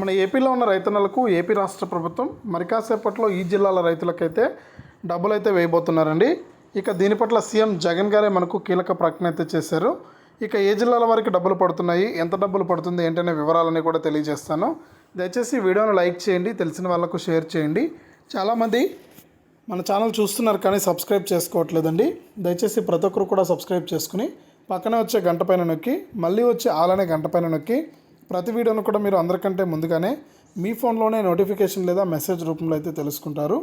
మన ఏపీలో ఉన్న రైతన్నలకు ఏపీ రాష్ట్ర ప్రభుత్వం మరి కాసేపట్లో ఈ జిల్లాల రైతులకైతే డబ్బులు అయితే వేయబోతున్నారండి. ఇక దీని పట్ల సీఎం జగన్ గారే మనకు కీలక ప్రకటన అయితే చేశారు. ఇక ఏ జిల్లాల వారికి డబ్బులు పడుతున్నాయి ఎంత డబ్బులు పడుతుంది ఏంటనే వివరాలని కూడా తెలియజేస్తాను. దయచేసి వీడియోను లైక్ చేయండి తెలిసిన వాళ్ళకు షేర్ చేయండి. చాలామంది మన ఛానల్ చూస్తున్నారు కానీ సబ్స్క్రైబ్ చేసుకోవట్లేదండి. దయచేసి ప్రతి ఒక్కరు కూడా సబ్స్క్రైబ్ చేసుకుని పక్కనే వచ్చే గంట పైన నొక్కి మళ్ళీ వచ్చే ఆలనే గంట పైన నొక్కి ప్రతి వీడియోను కూడా మీరు అందరికంటే ముందుగానే మీ ఫోన్లోనే నోటిఫికేషన్ లేదా మెసేజ్ రూపంలో అయితే తెలుసుకుంటారు.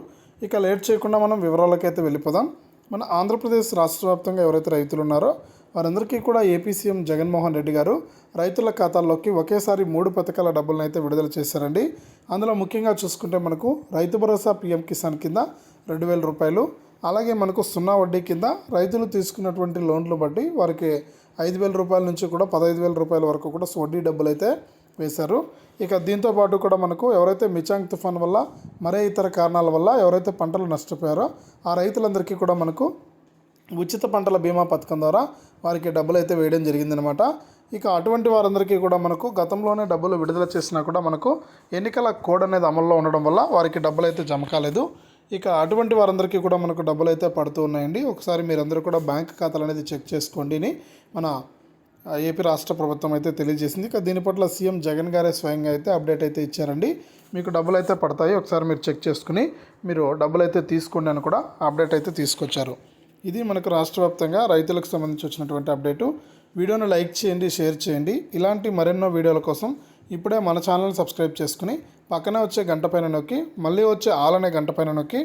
ఇక లేట్ చేయకుండా మనం వివరాలకైతే వెళ్ళిపోదాం. మన ఆంధ్రప్రదేశ్ రాష్ట్ర వ్యాప్తంగా ఎవరైతే రైతులు ఉన్నారో వారందరికీ కూడా ఏపీ సీఎం జగన్మోహన్ రెడ్డి గారు రైతుల ఖాతాల్లోకి ఒకేసారి మూడు పథకాల డబ్బులను అయితే విడుదల చేశారండి. అందులో ముఖ్యంగా చూసుకుంటే మనకు రైతు భరోసా పీఎం కిసాన్ కింద రెండు వేల రూపాయలు అలాగే మనకు సున్నా వడ్డీ కింద రైతులు తీసుకున్నటువంటి లోన్లు బట్టి వారికి ఐదు వేల రూపాయల నుంచి కూడా పదహైదు వేల రూపాయల వరకు కూడా వడ్డీ డబ్బులు అయితే వేశారు. ఇక దీంతో పాటు కూడా మనకు ఎవరైతే మిచాంగ్ తుఫాన్ వల్ల మరే ఇతర కారణాల వల్ల ఎవరైతే పంటలు నష్టపోయారో ఆ రైతులందరికీ కూడా మనకు ఉచిత పంటల బీమా పథకం ద్వారా వారికి డబ్బులు అయితే వేయడం జరిగిందనమాట ఇక అటువంటి వారందరికీ కూడా మనకు గతంలోనే డబ్బులు విడుదల చేసినా కూడా మనకు ఎన్నికల కోడ్ అనేది అమల్లో ఉండడం వల్ల వారికి డబ్బులు అయితే జమ కాలేదు. ఇక అటువంటి వారందరికీ కూడా మనకు డబ్బులు అయితే పడుతూ ఉన్నాయండి. ఒకసారి మీరందరూ కూడా బ్యాంక్ ఖాతాలు అనేది చెక్ చేసుకోండి అని మన ఏపీ రాష్ట్ర ప్రభుత్వం అయితే తెలియజేసింది. ఇక దీని పట్ల సీఎం జగన్ గారే స్వయంగా అయితే అప్డేట్ అయితే ఇచ్చారండి. మీకు డబ్బులు అయితే పడతాయి. ఒకసారి మీరు చెక్ చేసుకుని మీరు డబ్బులు అయితే తీసుకోండి అని కూడా అప్డేట్ అయితే తీసుకొచ్చారు. ఇది మనకు రాష్ట్ర వ్యాప్తంగా రైతులకు సంబంధించి వచ్చినటువంటి అప్డేటు. వీడియోను లైక్ చేయండి షేర్ చేయండి. ఇలాంటి మరెన్నో వీడియోల కోసం ఇప్పుడే మన ఛానల్ సబ్స్క్రైబ్ చేసుకుని పక్కనే వచ్చే గంట పైన నొక్కి మళ్ళీ వచ్చే ఆలనే గంట పైన నొక్కి